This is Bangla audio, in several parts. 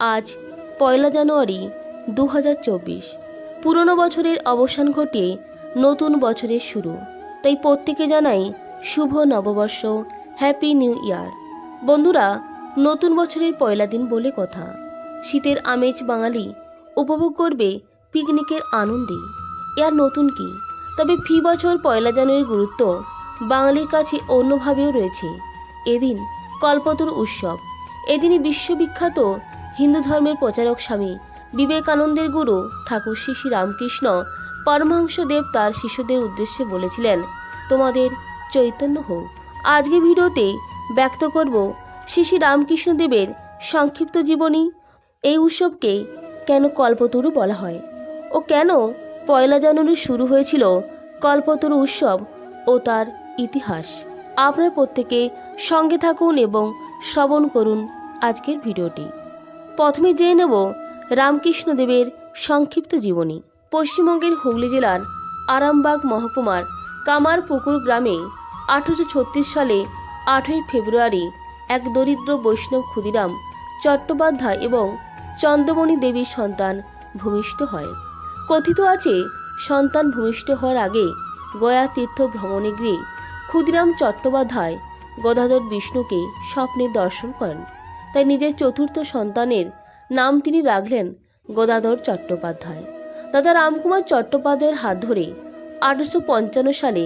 আজ পয়লা জানুয়ারি দু হাজার চব্বিশ। পুরনো বছরের অবসান ঘটিয়ে নতুন বছরের শুরু। তাই প্রত্যেকে জানাই শুভ নববর্ষ হ্যাপি নিউ ইয়ার বন্ধুরা, নতুন বছরের পয়লা দিন বলে কথা। শীতের আমেজ বাঙালি উপভোগ করবে পিকনিকের আনন্দে। এর নতুন কি? তবে ফি বছর পয়লা জানুয়ারির গুরুত্ব বাঙালির কাছে অন্যভাবেও রয়েছে। এদিন কল্পতরু উৎসব এদিনই বিশ্ববিখ্যাত হিন্দু ধর্মের প্রচারক স্বামী বিবেকানন্দের গুরু ঠাকুর শ্রী শ্রী রামকৃষ্ণ পরমহংসদেব তার শিশুদের উদ্দেশ্যে বলেছিলেন, তোমাদের চৈতন্য হোক। আজকে ভিডিওতে ব্যক্ত করব শ্রী শ্রী রামকৃষ্ণদেবের সংক্ষিপ্ত জীবনী, এই উৎসবকে কেন কল্পতরু বলা হয় ও কেন পয়লা জানুয়ারি শুরু হয়েছিল কল্পতরু উৎসব ও তার ইতিহাস। আপনার প্রত্যেকে সঙ্গে থাকুন এবং শ্রবণ করুন। আজকের ভিডিওটি। প্রথমে জেনে নেব রামকৃষ্ণদেবের সংক্ষিপ্ত জীবনী। পশ্চিমবঙ্গের হুগলি জেলার আরামবাগ মহকুমার কামারপুকুর গ্রামে আঠারোশো সালে আঠেরোই ফেব্রুয়ারি এক দরিদ্র বৈষ্ণব ক্ষুদিরাম চট্টোপাধ্যায় এবং চন্দ্রমণি দেবীর সন্তান ভূমিষ্ঠ হয়। কথিত আছে, সন্তান ভূমিষ্ঠ হওয়ার আগে গয়া তীর্থ ভ্রমণে গিয়ে ক্ষুদিরাম চট্টোপাধ্যায় গদাধর বিষ্ণুকে স্বপ্নে দর্শন করেন। তাই নিজের চতুর্থ সন্তানের নাম তিনি রাখলেন গদাধর চট্টোপাধ্যায়। দাদা রামকুমার চট্টোপাধ্যায়ের হাত ধরে আঠারোশো পঞ্চান্ন সালে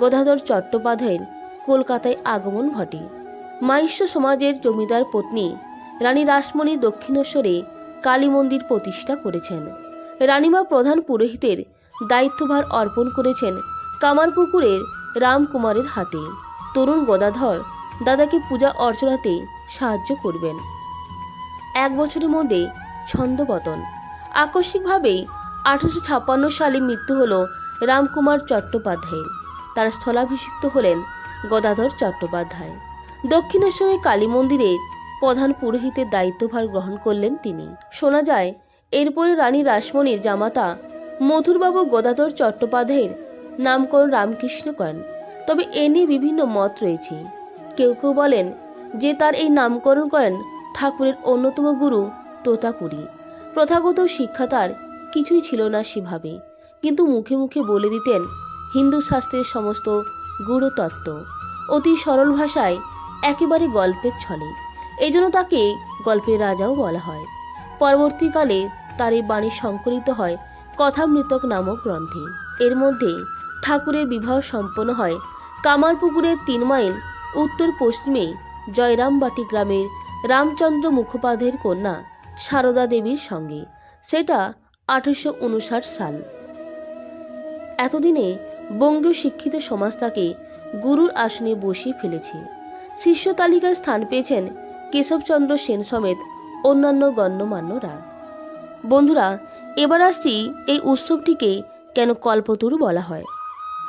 গদাধর চট্টোপাধ্যায়ের কলকাতায় আগমন ঘটে। মাহিষ্য সমাজের জমিদার পত্নী রানী রাসমণি দক্ষিণেশ্বরে কালী মন্দির প্রতিষ্ঠা করেছেন। রানীমা প্রধান পুরোহিতের দায়িত্বভার অর্পণ করেছেন কামারপুকুরের রামকুমারের হাতে। তরুণ গদাধর দাদাকে পূজা অর্চনাতে সাহায্য করবেন। এক বছরের মধ্যে ছন্দপতন। আকস্মিকভাবেই আঠারোশো ছাপ্পান্ন সালে মৃত্যু হল রামকুমার চট্টোপাধ্যায়ের। তার স্থলাভিষিক্ত হলেন গদাধর চট্টোপাধ্যায়। দক্ষিণেশ্বরের কালী মন্দিরের প্রধান পুরোহিতের দায়িত্বভার গ্রহণ করলেন তিনি। শোনা যায়, এরপরে রানী রাসমণির জামাতা মধুরবাবু গদাধর চট্টোপাধ্যায়ের নামকরণ রামকৃষ্ণ করেন তবে এ নিয়ে বিভিন্ন মত রয়েছে। কেউ কেউ বলেন যে তার এই নামকরণ করেন ঠাকুরের অন্যতম গুরু তোতাপুরী। প্রথাগত শিক্ষা তার কিছুই ছিল না সেভাবে, কিন্তু মুখে মুখে বলে দিতেন হিন্দু শাস্ত্রের সমস্ত গূঢ় তত্ত্ব অতি সরল ভাষায় একেবারে গল্পের ছলে। এই জন্য তাকে গল্পের রাজাও বলা হয়। পরবর্তীকালে তার এই বাণী সংকলিত হয় কথামৃতক নামক গ্রন্থে। এর মধ্যে ঠাকুরের বিবাহ সম্পন্ন হয় কামারপুকুরের তিন মাইল উত্তর পশ্চিমে জয়রামবাটি গ্রামের রামচন্দ্র মুখোপাধ্যায়ের কন্যা সারদা দেবীর সঙ্গে। সেটা আঠেরোশো উনষাট সাল। এতদিনে বঙ্গীয় শিক্ষিত সমাজ তাকে গুরুর আসনে বসিয়ে ফেলেছে। শীর্ষ তালিকায় স্থান পেয়েছেন কেশবচন্দ্র সেন সমেত অন্যান্য গণ্যমান্যরা। বন্ধুরা, এবার আসছি এই উৎসবটিকে কেন কল্পতরু বলা হয়।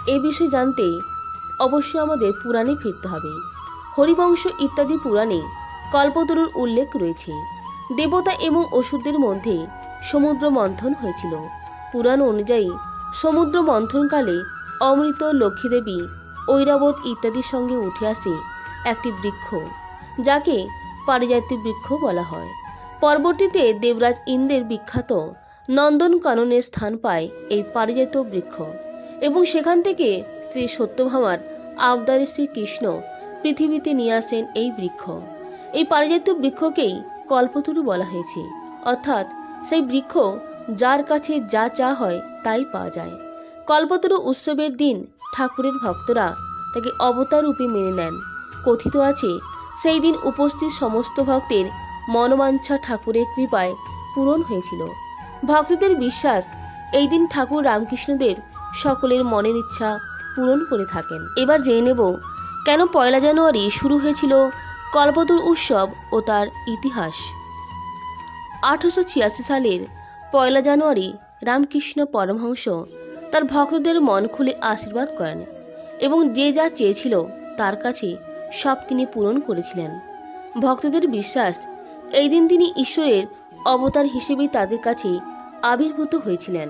এ বিষয়ে জানতে অবশ্যই আমাদের পুরাণে ফিরতে হবে। হরিবংশ ইত্যাদি পুরাণে কল্পতরুর উল্লেখ রয়েছে। দেবতা এবং অসুরদের মধ্যে সমুদ্র মন্থন হয়েছিল। পুরাণ অনুযায়ী সমুদ্র মন্থনকালে অমৃত, লক্ষ্মীদেবী, ঐরাবত ইত্যাদির সঙ্গে উঠে আসে একটি বৃক্ষ, যাকে পারিজাতি বৃক্ষ বলা হয়। পরবর্তীতে দেবরাজ ইন্দ্রের বিখ্যাত নন্দনকাননে স্থান পায় এই পারিজাত বৃক্ষ এবং সেখান থেকে শ্রী সত্যভামার আবদারে শ্রীকৃষ্ণ পৃথিবীতে নিয়ে আসেন এই বৃক্ষ। এই পারিজাত বৃক্ষকেই কল্পতরু বলা হয়েছে। অর্থাৎ সেই বৃক্ষ যার কাছে যা চা হয় তাই পাওয়া যায়। কল্পতরু উৎসবের দিন ঠাকুরের ভক্তরা তাকে অবতার রূপে মেনে নেন। কথিত আছে, সেই দিন উপস্থিত সমস্ত ভক্তের মনোবাঞ্ছা ঠাকুরের কৃপায় পূরণ হয়েছিল। ভক্তদের বিশ্বাস, এই দিন ঠাকুর রামকৃষ্ণদেব সকলের মনের ইচ্ছা পূরণ করে থাকেন। এবার জেনে নেব কেন পয়লা জানুয়ারি শুরু হয়েছিল কল্পতরু উৎসব ও তার ইতিহাস। আঠারোশো ছিয়াশি সালের পয়লা জানুয়ারি রামকৃষ্ণ পরমহংস তার ভক্তদের মন খুলে আশীর্বাদ করেন এবং যে যা চেয়েছিল তার কাছে সব তিনি পূরণ করেছিলেন। ভক্তদের বিশ্বাস, এই দিন তিনি ঈশ্বরের অবতার হিসেবে তাদের কাছে আবির্ভূত হয়েছিলেন।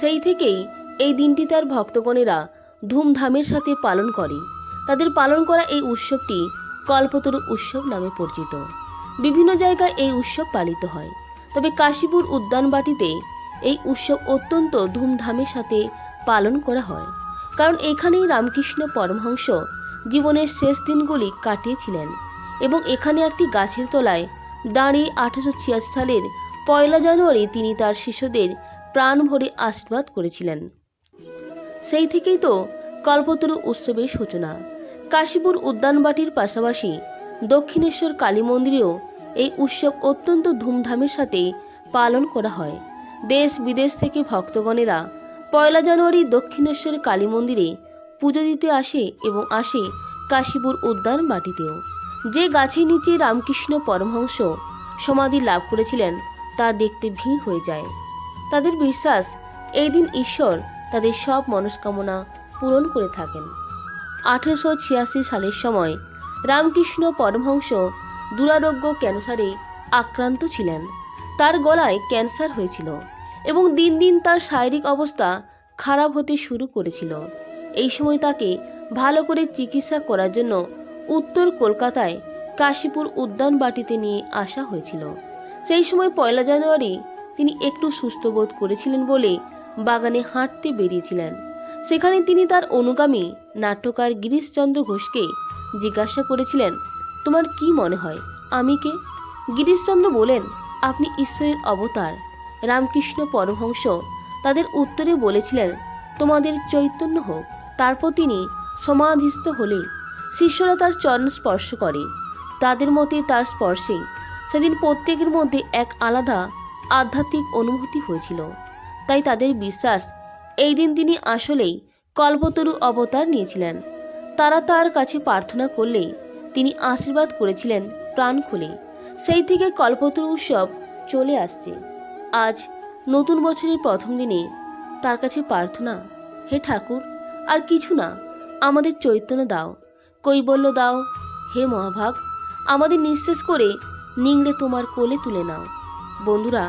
সেই থেকেই এই দিনটি তার ভক্তগণেরা ধুমধামের সাথে পালন করে। তাদের পালন করা এই উৎসবটি কল্পতরু উৎসব নামে পরিচিত। বিভিন্ন জায়গায় এই উৎসব পালিত হয়। তবে কাশীপুর উদ্যানবাটিতে এই উৎসব অত্যন্ত ধুমধামের সাথে পালন করা হয়। কারণ এখানেই রামকৃষ্ণ পরমহংস জীবনের শেষ দিনগুলি কাটিয়েছিলেন এবং এখানে একটি গাছের তলায় দাঁড়িয়ে আঠারোশো ছিয়াশি সালের পয়লা জানুয়ারি তিনি তার শিশুদের প্রাণ ভরে আশীর্বাদ করেছিলেন। সেই থেকেই তো কল্পতরু উৎসবের সূচনা। কাশীপুর উদ্যানবাটির পাশাপাশি দক্ষিণেশ্বর কালী মন্দিরেও এই উৎসব অত্যন্ত ধুমধামের সাথে পালন করা হয়। দেশ বিদেশ থেকে ভক্তগণেরা পয়লা জানুয়ারি দক্ষিণেশ্বর কালী মন্দিরে পুজো দিতে আসে এবং আসে কাশীপুর উদ্যান বাটিতেও যে গাছের নিচে রামকৃষ্ণ পরমহংস সমাধি লাভ করেছিলেন, তা দেখতে ভিড় হয়ে যায়। তাদের বিশ্বাস, এই দিন ঈশ্বর তাদের সব মনস্কামনা পূরণ করে থাকেন। আঠেরোশো ছিয়াশি সালের সময় রামকৃষ্ণ পরমহংস দুরারোগ্য ক্যান্সারে আক্রান্ত ছিলেন। তার গলায় ক্যান্সার হয়েছিল এবং দিন দিন তার শারীরিক অবস্থা খারাপ হতে শুরু করেছিল। এই সময় তাকে ভালো করে চিকিৎসা করার জন্য উত্তর কলকাতায় কাশীপুর উদ্যান বাটিতে নিয়ে আসা হয়েছিল। সেই সময় পয়লা জানুয়ারি তিনি একটু সুস্থ বোধ করেছিলেন বলে বাগানে হাঁটতে বেরিয়েছিলেন। সেখানে তিনি তার অনুগামী নাট্যকার গিরিশচন্দ্র ঘোষকে জিজ্ঞাসা করেছিলেন, তোমার কি মনে হয়, আমি কে? গিরিশচন্দ্র বলেন, আপনি ঈশ্বরের অবতার। রামকৃষ্ণ পরমহংস। তাদের উত্তরে বলেছিলেন, তোমাদের চৈতন্য হোক। তারপর তিনি সমাধিস্থ হলে শিষ্যরা তার চরণ স্পর্শ করে। তাদের মতে তার স্পর্শে সেদিন প্রত্যেকের মধ্যে এক আলাদা আধ্যাত্মিক অনুভূতি হয়েছিল। তাই তাদের বিশ্বাস এই দিন তিনি আসলেই কল্পতরু অবতার নিয়েছিলেন। তারা তার কাছে প্রার্থনা করলে তিনি আশীর্বাদ করেছিলেন প্রাণ খুলে। সেই থেকে কল্পতরু উৎসব চলে আসছে। আজ নতুন বছরের প্রথম দিনে তার কাছে প্রার্থনা, হে ঠাকুর, আর কিছু না, আমাদের চৈতন্য দাও, কৈবল্য দাও, হে মহাভাগ, আমাদের নিঃশেষ করে নিংড়ে তোমার কোলে তুলে নাও। বন্ধুরা,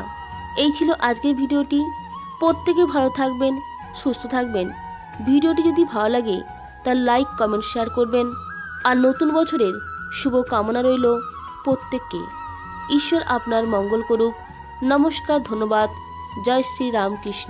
এই ছিল আজকের ভিডিওটি। প্রত্যেকে ভালো থাকবেন সুস্থ থাকবেন। ভিডিওটি যদি ভালো লাগে, তার লাইক, কমেন্ট, শেয়ার করবেন। আর নতুন বছরের শুভ কামনা রইল প্রত্যেককে। ঈশ্বর আপনার মঙ্গল করুক। নমস্কার, ধন্যবাদ। জয় শ্রী রামকৃষ্ণ।